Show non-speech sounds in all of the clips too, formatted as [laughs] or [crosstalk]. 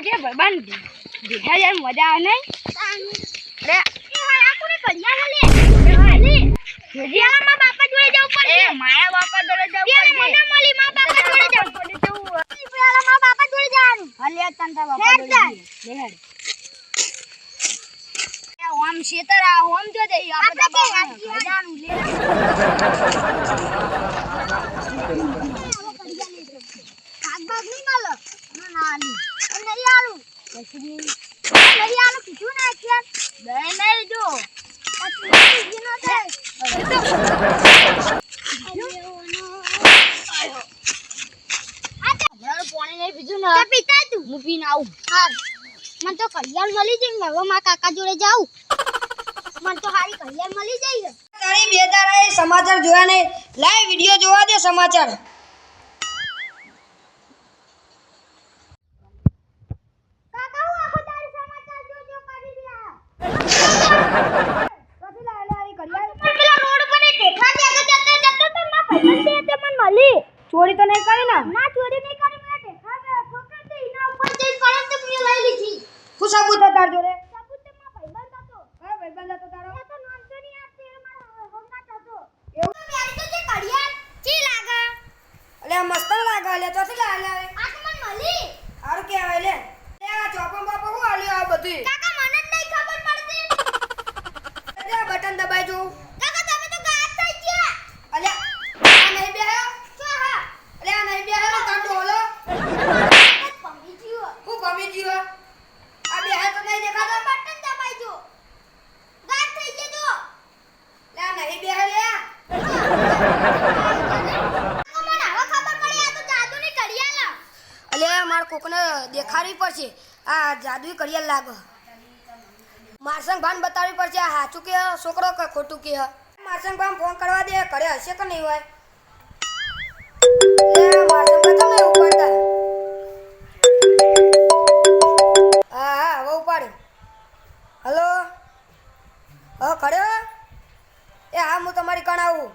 આજે ભગવાન દેખા જાય મજા આવે નહીં? અરે હજી બાપા જોડે જવું પડશે? એ મારા બાપા જોડે જવું પડશે. મને મળી મારા બાપા જોડે જવું પેલા મારા બાપા જોડે જવાનું હાલે તન તારા બાપા જોડે બેહાડ. ઓમ શેતર ઓમ જો દે આપણે બાપા જાનું લે ભાગ નહીં માલો ના ના આલી અને નહીં આલું નહીં આલું કીધું ને અત્યાર નહીં જો નહીં હા મને તો કલ્યાણ મળી ને હવે મારા કાકા જોડે જાઉં. મને તો હારી કલ્યાણ મળી જાય. તારી બે દાડા સમાચાર જોયા ને લાઈવ વીડિયો જોવા દે સમાચાર કાકા હું આખો દાડી સમાચાર જો જો કરી રહ્યા કથી લાયેલા આ કરિયાર પણ પેલા રોડ પર એ ટેકરા જતો જતો જતો તો મારા ભાઈબંધ તે તે મને મળી ચોરી તો નહીં કરી ને ચોરી નહીં કરી મને ટેકરા ઠોકર દે એના ઉપર જઈને પડે તો મેં લઈ લીધી. શું સબૂત હતા તાર સબૂત તે મારા ભાઈબંધ હતો. કયો ભાઈબંધ હતો તારો. એ તો નોંધણી આ તે મારા હોમનાથ હતો. એવું? તો મેરી તો જે કડિયાર ચી લાગે? અલે મસ્ત લાગે અલે ચોથી લાયેલા આ તો મને મળી હારું કહેવાય લે. લે આ ચોપમ બાપા હું આલ્યો આ બધું? કાકા મને જ નહીં ખબર પડતી લે આ બટન દબાઈ જો કાકા તમે તો ગાયબ થઈ ગયા અલે આ નહીં બેહ્યો શું હા અલે આ નહીં બેહ્યો તાર ડોલો પંગી જીવો હું ગમી જીવો આ બેહે તો નહીં દેખાતો બટન દબાઈ જો ગાયબ થઈ જજો લે આ નહીં બેહે લે મને હવે ખબર પડી આ તો જાદુની કડિયાલા અલે માર દેખાડવી પડશે. આ જાદુઈ કરિયર લાગો. મારસંગ ભાન બતાવવી પડશે, આ સાચું કે છોકરો કે ખોટું કે? મારસંગ ભાન ફોન કરવા દે, ઘરે હશે કે નહીં હોય? હલો? હા ખરે એ, હા, હું તમારી કણ આવું.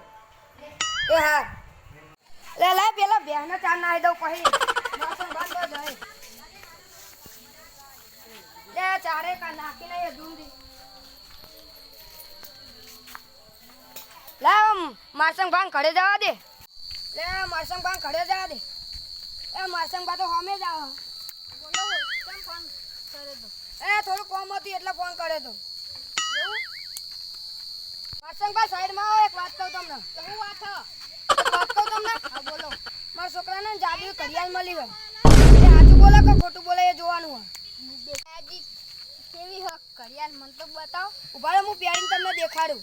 એ, હા. લે લે, પેલા બેહને ચા નાહી દઉં પછી ચારે કા નાખી મારસંગ ભાંગ ઘરે જવા દે. લે મારસંગ ભાંગ ઘરે જવા દે. એ મારસંગ બા તો હોમે જ આવ. બોલો કેમ ફોન કરે તો? એ થોડું કોમ હતું એટલે ફોન કર્યો તો. મારસંગ બા સાઈડમાં આવો એક વાત કહું તમને. શું વાત હ? વાત કહું તમને? હા બોલો. મારા છોકરાને જાદુ કરિયાલ મળી હોય સાચું બોલે કે ખોટું બોલે એ જોવાનું બેટાજી કેવી હક કડિયાલ મન તો બતાવો. ઊભા રહો, હું પ્યારીને તમને દેખાડું.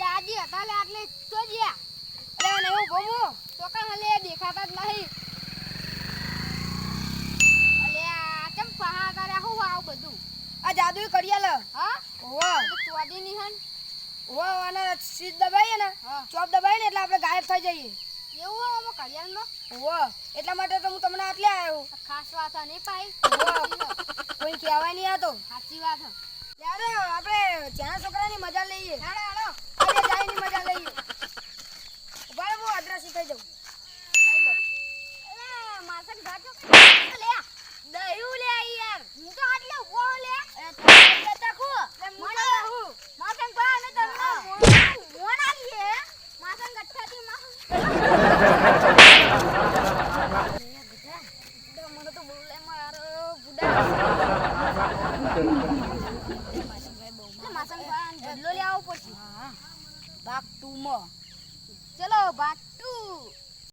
દાદી હતા લે આટલે તો જ્યા અરે આ હું હું? ચોકણ હલે દેખાતા જ નહીં. અલે આ કેમ પહા કરે? હું આવ બધું. આ જાદુઈ કરિયાલ હા? ઓવો ચોદી ની હન? ઓવો અને સીધ દબાઈએ ને? ચોપ દબાઈએ ને એટલે આપણે ગાયબ થઈ જઈએ. એવું આમાં કડિયાલમાં ઓ એટલા માટે તો હું તમને આટલે આવ્યો ખાસ વાત નહીં પાઈ કોઈ કહેવાય નહીં આતો સાચી વાત ત્યારે આપણે ચાના છોકરાની મજા લઈએ હાડો હાડો આજે જાયની મજા લઈએ. ઊભા હું અદ્રાસી થઈ જાઉં. થઈ લો અલે માસક ગાજો લે દહ્યું લે યાર. હું તો આટલે ઊભો લે એ તો જતા ખો મને હું માસક બા અને તમને મોણ આલીએ માસક ગઠ્ઠાથી [laughs] માં ભાગ ટુમાં. ચલો ભાગ ટુ.